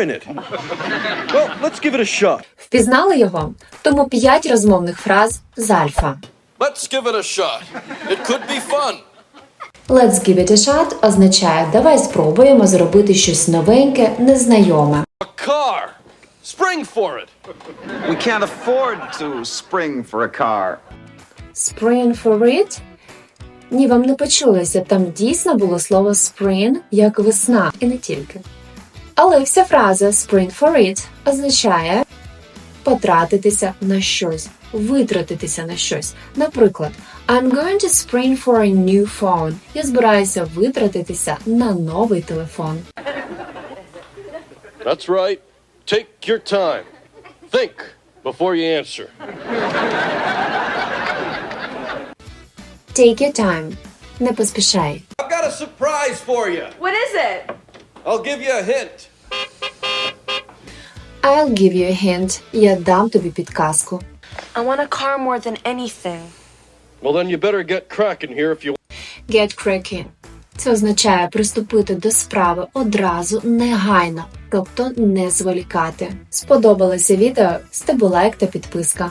in it. Well, let's give it a shot. Впізнали його? Тому 5 розмовних фраз з альфа. Let's give it a shot. It could be fun. Let's give it a shot означає давай спробуємо зробити щось новеньке, незнайоме. A car. Spring for it. We can't afford to spring for a car. Spring for it? Ні, вам не почулося. Там дійсно було слово spring як весна, і не тільки. Але вся фраза spring for it означає потратитися на щось, витратитися на щось. Наприклад, I'm going to spring for a new phone. Я збираюся витратитися на новий телефон. That's right. Take your time. Think before you answer. Take your time. Не поспішай. I've got a surprise for you. What is it? I'll give you a hint. I'll give you a hint. Я дам тобі підказку. I want a car more than anything. Well, then you better get cracking here if you Get cracking. Це означає приступити до справи одразу негайно, тобто не зволікати. Сподобалося відео? Стебу лайк та підписка.